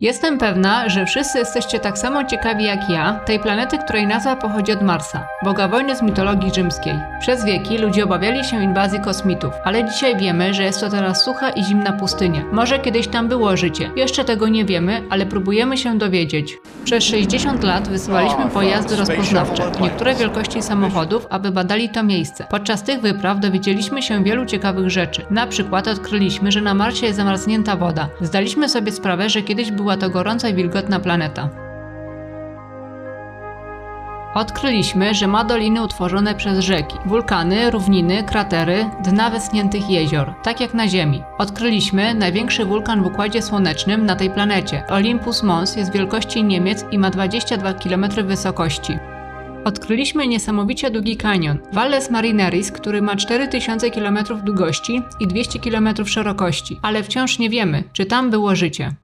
Jestem pewna, że wszyscy jesteście tak samo ciekawi jak ja tej planety, której nazwa pochodzi od Marsa, boga wojny z mitologii rzymskiej. Przez wieki ludzie obawiali się inwazji kosmitów, ale dzisiaj wiemy, że jest to teraz sucha i zimna pustynia. Może kiedyś tam było życie. Jeszcze tego nie wiemy, ale próbujemy się dowiedzieć. Przez 60 lat wysyłaliśmy pojazdy rozpoznawcze, niektóre wielkości samochodów, aby badali to miejsce. Podczas tych wypraw dowiedzieliśmy się wielu ciekawych rzeczy. Na przykład odkryliśmy, że na Marsie jest zamarznięta woda. Zdaliśmy sobie sprawę, że kiedyś była to gorąca i wilgotna planeta. Odkryliśmy, że ma doliny utworzone przez rzeki, wulkany, równiny, kratery, dna wyschniętych jezior, tak jak na Ziemi. Odkryliśmy największy wulkan w Układzie Słonecznym na tej planecie. Olympus Mons jest wielkości Niemiec i ma 22 km wysokości. Odkryliśmy niesamowicie długi kanion, Valles Marineris, który ma 4000 km długości i 200 km szerokości, ale wciąż nie wiemy, czy tam było życie.